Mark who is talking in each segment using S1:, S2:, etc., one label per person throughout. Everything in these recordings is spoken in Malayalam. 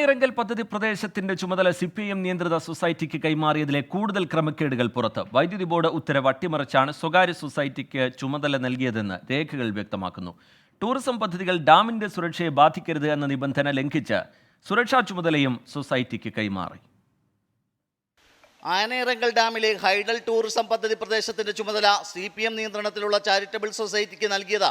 S1: ആനയിറങ്കൽ പദ്ധതി പ്രദേശത്തിന്റെ ചുമതല സി പി എം നിയന്ത്രിത സൊസൈറ്റിക്ക് കൈമാറിയതിലെ കൂടുതൽ ക്രമക്കേടുകൾ പുറത്ത്. വൈദ്യുതി ബോർഡ് ഉത്തരവ് അട്ടിമറിച്ചാണ് സ്വകാര്യ സൊസൈറ്റിക്ക് ചുമതല നൽകിയതെന്ന് രേഖകൾ വ്യക്തമാക്കുന്നു. ടൂറിസം പദ്ധതികൾ ഡാമിന്റെ സുരക്ഷയെ ബാധിക്കരുത് എന്ന നിബന്ധന ലംഘിച്ച് സുരക്ഷാ ചുമതലയും സൊസൈറ്റിക്ക് കൈമാറി.
S2: ആനയിറങ്കൽ ഡാമിലെ ഹൈഡൽ ടൂറിസം പദ്ധതി പ്രദേശത്തിന്റെ ചുമതല സി പി എം നിയന്ത്രണത്തിലുള്ള ചാരിറ്റബിൾ സൊസൈറ്റിക്ക് നൽകിയത്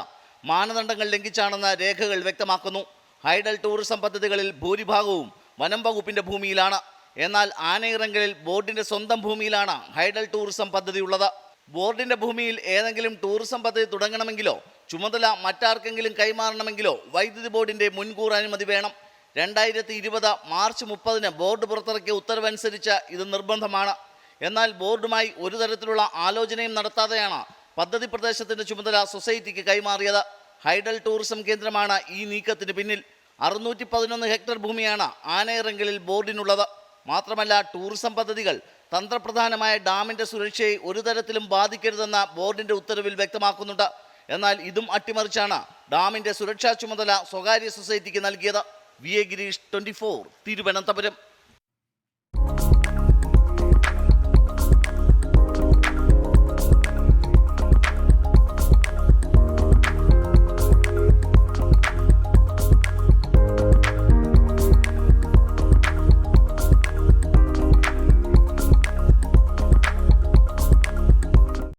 S2: മാനദണ്ഡങ്ങൾ ലംഘിച്ചാണെന്ന് രേഖകൾ വ്യക്തമാക്കുന്നു. ഹൈഡൽ ടൂറിസം പദ്ധതികളിൽ ഭൂരിഭാഗവും വനം വകുപ്പിന്റെ ഭൂമിയിലാണ്. എന്നാൽ ആനയിറങ്കലിൽ ബോർഡിന്റെ സ്വന്തം ഭൂമിയിലാണ് ഹൈഡൽ ടൂറിസം പദ്ധതി ഉള്ളത് ബോർഡിന്റെ ഭൂമിയിൽ ഏതെങ്കിലും ടൂറിസം പദ്ധതി തുടങ്ങണമെങ്കിലോ ചുമതല മറ്റാർക്കെങ്കിലും കൈമാറണമെങ്കിലോ വൈദ്യുതി ബോർഡിന്റെ മുൻകൂർ അനുമതി വേണം. രണ്ടായിരത്തി ഇരുപത് മാർച്ച് മുപ്പതിന് ബോർഡ് പുറത്തിറക്കിയ ഉത്തരവനുസരിച്ച് ഇത് നിർബന്ധമാണ്. എന്നാൽ ബോർഡുമായി ഒരു തരത്തിലുള്ള ആലോചനയും നടത്താതെയാണ് പദ്ധതി പ്രദേശത്തിന്റെ ചുമതല സൊസൈറ്റിക്ക് കൈമാറിയത്. ഹൈഡൽ ടൂറിസം കേന്ദ്രമാണ് ഈ നീക്കത്തിന് പിന്നിൽ. അറുന്നൂറ്റി പതിനൊന്ന് ഹെക്ടർ ഭൂമിയാണ് ആനയിറങ്കലിൽ ബോർഡിനുള്ളത്. മാത്രമല്ല ടൂറിസം പദ്ധതികൾ തന്ത്രപ്രധാനമായ ഡാമിന്റെ സുരക്ഷയെ ഒരു തരത്തിലും ബാധിക്കരുതെന്ന ബോർഡിന്റെ ഉത്തരവിൽ വ്യക്തമാക്കുന്നുണ്ട്. എന്നാൽ ഇതും അട്ടിമറിച്ചാണ് ഡാമിന്റെ സുരക്ഷാ ചുമതല സ്വകാര്യ സൊസൈറ്റിക്ക് നൽകിയത്. V A Girish twenty Thiruvananthapuram.